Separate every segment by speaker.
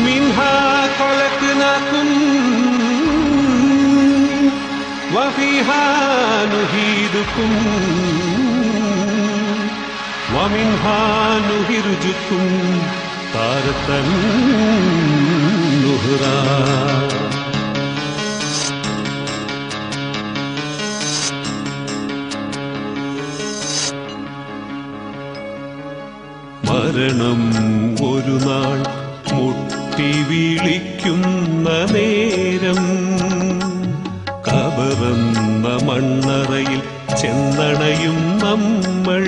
Speaker 1: منها خلقناكم وفيها نهيدكم ومنها نخرجكم تارة نهرا മരണം ഒരു നാൾ മുട്ടി വിളിക്കുന്ന നേരം കബറുന്ന മണ്ണറയിൽ ചെന്നണയും നമ്മൾ.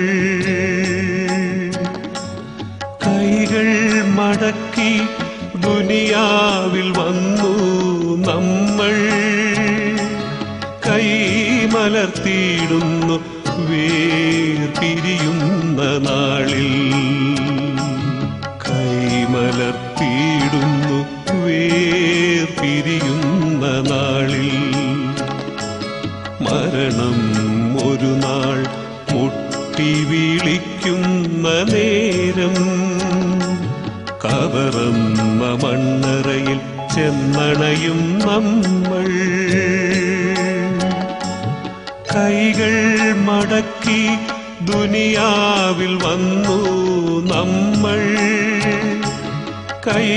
Speaker 1: കൈകൾ മടക്കി ദുനിയാവിൽ വന്നു നമ്മൾ. കൈ മലർത്തിയിടുന്നു വേർപിരിയുന്ന നാളിൽ. നാളിൽ മരണം ഒരു നാൾ മുട്ടി വിളിക്കുന്ന നേരം കവറന്ന മണ്ണറയിൽ ചെന്നണയും നമ്മൾ. കൈകൾ മടക്കി ദുനിയാവിൽ വന്നു നമ്മൾ. കൈ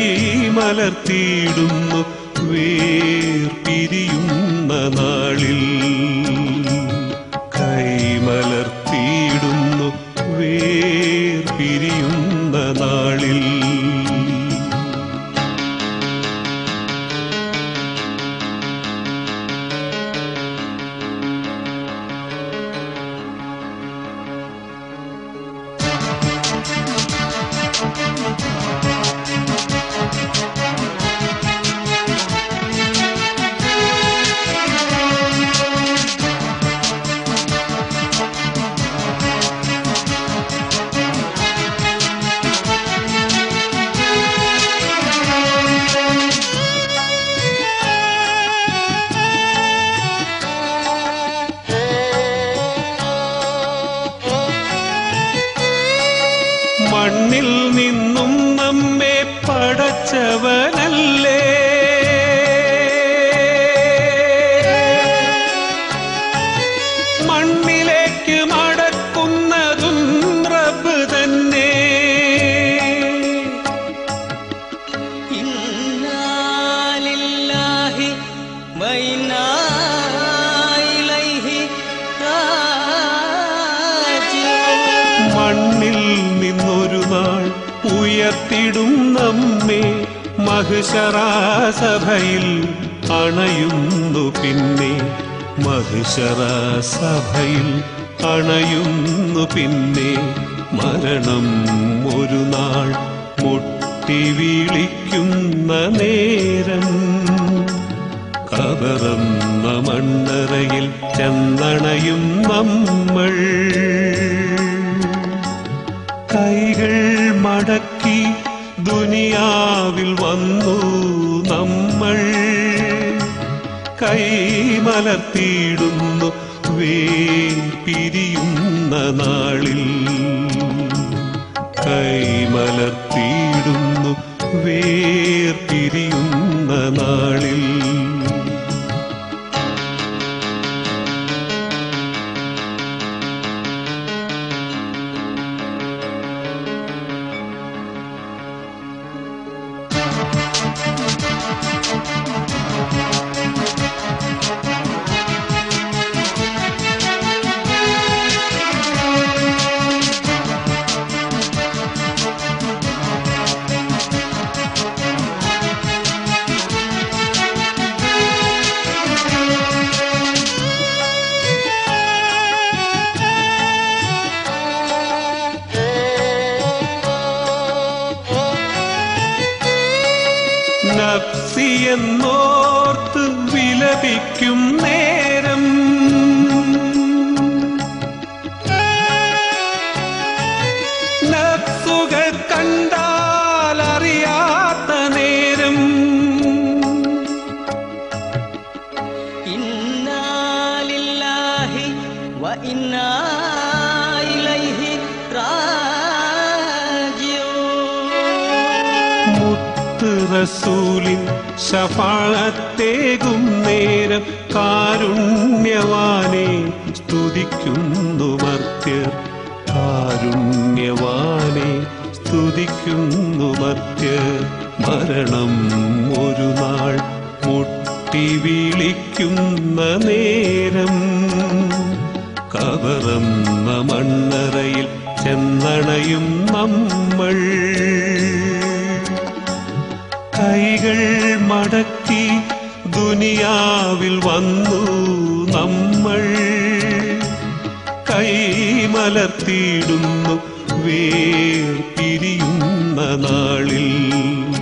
Speaker 1: മലർത്തിയിടുന്നു വേർപിരിയുന്ന നാളിൽ കൈമലർത്തിയിടുന്നു വേർപിരിയുന്ന നാളിൽ. മണ്ണിൽ നിന്നും നമ്മെ പടച്ചവനല്ലേ? ഉയർത്തിടും നമ്മെ മഹിഷറാസഭയിൽ അണയുന്നു പിന്നെ. മഹിഷറാസഭയിൽ അണയുന്നു പിന്നെ. മരണം ഒരു നാൾ മുട്ടി വിളിക്കുന്ന നേരം. കബറന്ന മണ്ണറയിൽ ചെന്നണയും നമ്മൾ. ദുനിയാവിൽ വന്നു നമ്മൾ. കൈമലത്തിടുന്നു വേ പിരിയുന്ന നാളിൽ. കൈമലത്തിടുന്നു വേർ വേർപിരിയുന്ന നാളിൽ. നഫ്സിയെന്നോർത്ത് വിലപിക്കും നേരം. നഫ്സുകൾ കണ്ടാൽ അറിയാത്ത നേരം.
Speaker 2: ഇന്നാലില്ലാഹി വ ഇന്ന ഇലൈഹി റാജിഊൻ.
Speaker 1: മുത്ത് റസൂലിൻ ശഫാളത്തേകും നേരം കാരുണ്യവാനെ സ്തുതിക്കുന്നു മർത്യർ. കാരുണ്യവാനെ സ്തുതിക്കുന്നു മർത്യർ. മരണം ഒരു നാൾ മുട്ടി വിളിക്കുന്ന നേരം. കവറന്ന മണ്ണറയിൽ ചെന്നണയും നമ്മൾ. കൈകൾ മടക്കി ദുനിയാവിൽ വന്നു നമ്മൾ. കൈമലർത്തിയിടുന്നു വേർപിരിയുന്ന നാളിൽ.